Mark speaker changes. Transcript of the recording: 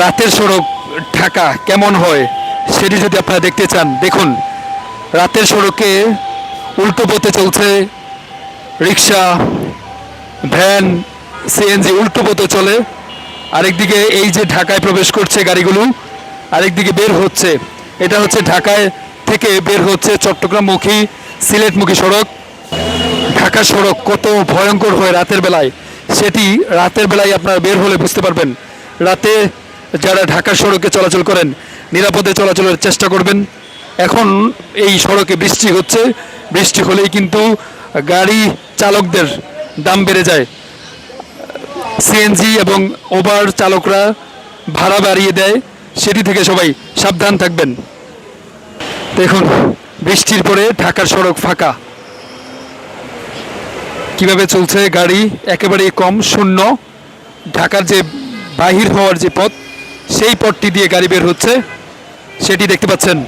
Speaker 1: রাতের সড়ক ঢাকা কেমন হয় সেটি যদি আপনারা দেখতে চান, দেখুন। রাতের সড়কে উল্টো পথে চলছে রিক্সা, ভ্যান, সিএনজি উল্টো পথে চলে। আরেকদিকে এই যে ঢাকায় প্রবেশ করছে গাড়িগুলো, আরেকদিকে বের হচ্ছে। এটা হচ্ছে ঢাকায় থেকে বের হচ্ছে চট্টগ্রামমুখী সিলেটমুখী সড়ক। ঢাকা সড়ক কত ভয়ঙ্কর হয় রাতের বেলায়, সেটি রাতের বেলায় আপনারা বের হলে বুঝতে পারবেন। রাতে যারা ঢাকা সড়কে চলাচল করেন, নিরাপদে চলাচলের চেষ্টা করবেন। এখন এই সড়কে বৃষ্টি হচ্ছে। বৃষ্টি হলেই কিন্তু গাড়ি চালকদের দাম বেড়ে যায়। সিএনজি এবং ওভার চালকরা ভাড়া বাড়িয়ে দেয়। সেটি থেকে সবাই সাবধান থাকবেন। দেখুন, বৃষ্টির পরে ঢাকার সড়ক ফাঁকা। কীভাবে চলছে গাড়ি? একেবারেই কম, শূন্য। ঢাকার যে বাহির হওয়ার যে পথ সেই পথটি দিয়ে গাড়ি বের হচ্ছে। সেটি দেখতে পাচ্ছেন